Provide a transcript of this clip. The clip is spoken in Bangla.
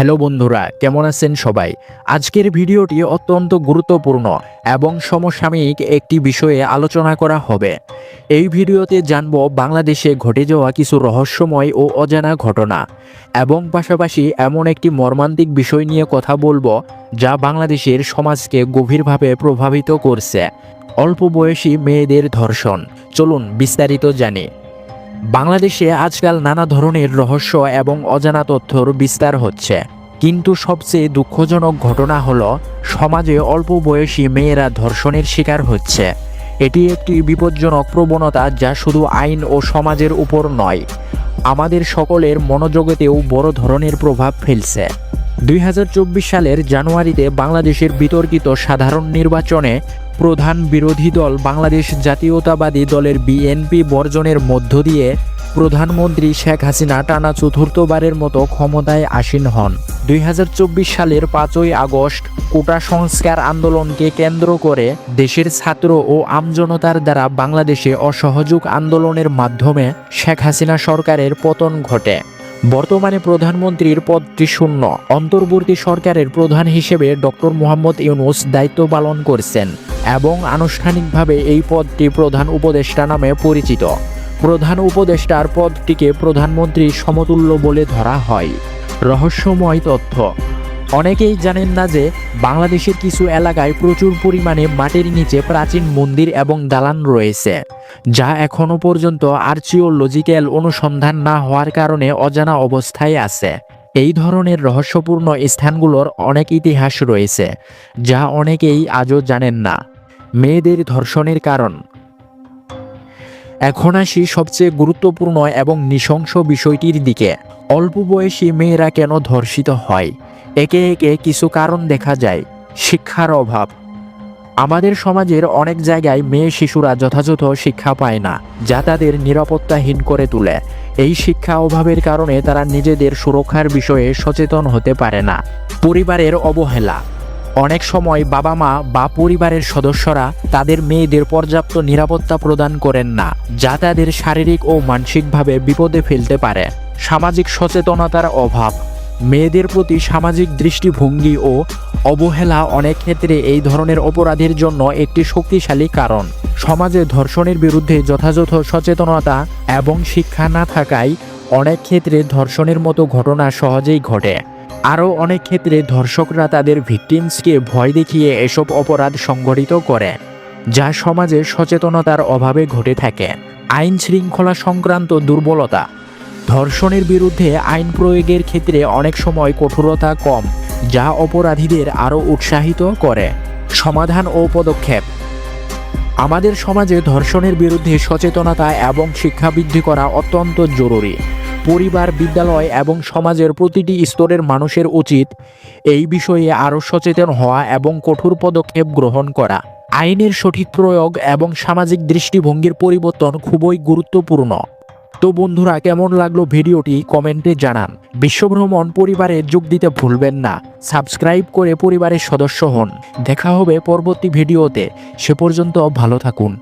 হ্যালো বন্ধুরা, কেমন আছেন সবাই? আজকের ভিডিওটি অত্যন্ত গুরুত্বপূর্ণ এবং সমসাময়িক একটি বিষয়ে আলোচনা করা হবে। এই ভিডিওতে জানব বাংলাদেশে ঘটে যাওয়া কিছু রহস্যময় ও অজানা ঘটনা এবং পাশাপাশি এমন একটি মর্মান্তিক বিষয় নিয়ে কথা বলব যা বাংলাদেশের সমাজকে গভীরভাবে প্রভাবিত করছে। অল্প বয়সী মেয়েদের ধর্ষণ। চলুন বিস্তারিত জানি। বাংলাদেশে আজকাল নানা ধরনের রহস্য এবং অজানা তথ্যর বিস্তার হচ্ছে। কিন্তু সবচেয়ে দুঃখজনক ঘটনা হলো, সমাজে অল্প বয়সী মেয়েরা ধর্ষণের শিকার হচ্ছে। এটি একটি বিপজ্জনক প্রবণতা যা শুধু আইন ও সমাজের উপর নয়, আমাদের সকলের মনোজগতেও বড় ধরনের প্রভাব ফেলছে। দুই হাজার চব্বিশ সালের জানুয়ারিতে বাংলাদেশের বিতর্কিত সাধারণ নির্বাচনে প্রধান বিরোধী দল বাংলাদেশ জাতীয়তাবাদী দলের বিএনপি বর্জনের মধ্য দিয়ে প্রধানমন্ত্রী শেখ হাসিনা টানা চতুর্থবারের মতো ক্ষমতায় আসীন হন। দুই হাজার চব্বিশ সালের পাঁচই আগস্ট কোটা সংস্কার আন্দোলনকে কেন্দ্র করে দেশের ছাত্র ও আমজনতার দ্বারা বাংলাদেশে অসহযোগ আন্দোলনের মাধ্যমে শেখ হাসিনা সরকারের পতন ঘটে। বর্তমানে প্রধানমন্ত্রীর পদটি শূন্য। অন্তর্বর্তী সরকারের প্রধান হিসেবে ডক্টর মোহাম্মদ ইউনুস দায়িত্ব পালন করছেন এবং আনুষ্ঠানিকভাবে এই পদটি প্রধান উপদেষ্টা নামে পরিচিত। প্রধান উপদেষ্টার পদটিকে প্রধানমন্ত্রীর সমতুল্য বলে ধরা হয়। রহস্যময় তথ্য। অনেকেই জানেন না যে বাংলাদেশের কিছু এলাকায় প্রচুর পরিমাণে মাটির নিচে প্রাচীন মন্দির এবং দালান রয়েছে, যা এখনও পর্যন্ত আর্চিওলজিক্যাল অনুসন্ধান না হওয়ার কারণে অজানা অবস্থায় আছে। এই ধরনের রহস্যপূর্ণ স্থানগুলোর অনেক ইতিহাস রয়েছে, যা অনেকেই আজও জানেন না। মেয়েদের ধর্ষণের কারণ। এখন আসি সবচেয়ে গুরুত্বপূর্ণ এবং নৃশংস বিষয়টির দিকে। অল্প বয়সী মেয়েরা কেন ধর্ষিত হয়? একে একে কিছু কারণ দেখা যায়, শিক্ষার অভাব। আমাদের সমাজের অনেক জায়গায় মেয়ে শিশুরা যথাযথ শিক্ষা পায় না, যা তাদের নিরাপত্তাহীন করে তোলে। এই শিক্ষা অভাবের কারণে তারা নিজেদের সুরক্ষার বিষয়ে সচেতন হতে পারে না। পরিবারের অবহেলা। অনেক সময় বাবা মা বা পরিবারের সদস্যরা তাদের মেয়েদের পর্যাপ্ত নিরাপত্তা প্রদান করেন না, যা তাদের শারীরিক ও মানসিকভাবে বিপদে ফেলতে পারে। সামাজিক সচেতনতার অভাব। মেয়েদের প্রতি সামাজিক দৃষ্টিভঙ্গি ও অবহেলা অনেক ক্ষেত্রে এই ধরনের অপরাধের জন্য একটি শক্তিশালী কারণ। সমাজে ধর্ষণের বিরুদ্ধে যথাযথ সচেতনতা এবং শিক্ষা না থাকায় অনেক ক্ষেত্রে ধর্ষণের মতো ঘটনা সহজেই ঘটে। আরও অনেক ক্ষেত্রে ধর্ষকরা তাদের ভিকটিমসকে ভয় দেখিয়ে এসব অপরাধ সংঘটিত করে, যা সমাজে সচেতনতার অভাবে ঘটে থাকে। আইন শৃঙ্খলা সংক্রান্ত দুর্বলতা ধর্ষণের বিরুদ্ধে আইন প্রয়োগের ক্ষেত্রে অনেক সময় কঠোরতা কম, যা অপরাধীদের আরও উৎসাহিত করে। সমাধান ও পদক্ষেপ। আমাদের সমাজে ধর্ষণের বিরুদ্ধে সচেতনতা এবং শিক্ষা বৃদ্ধি করা অত্যন্ত জরুরি। পরিবার, বিদ্যালয় এবং সমাজের প্রতিটি স্তরের মানুষের উচিত এই বিষয়ে আরও সচেতন হওয়া এবং কঠোর পদক্ষেপ গ্রহণ করা। আইনের সঠিক প্রয়োগ এবং সামাজিক দৃষ্টিভঙ্গির পরিবর্তন খুবই গুরুত্বপূর্ণ। তো বন্ধুরা, কেমন লাগল ভিডিওটি কমেন্টে জানান। বিশ্বভ্রমণ পরিবারে যোগ দিতে ভুলবেন না। সাবস্ক্রাইব করে পরিবারের সদস্য হন। দেখা হবে পরবর্তী ভিডিওতে। সে পর্যন্ত ভালো থাকুন।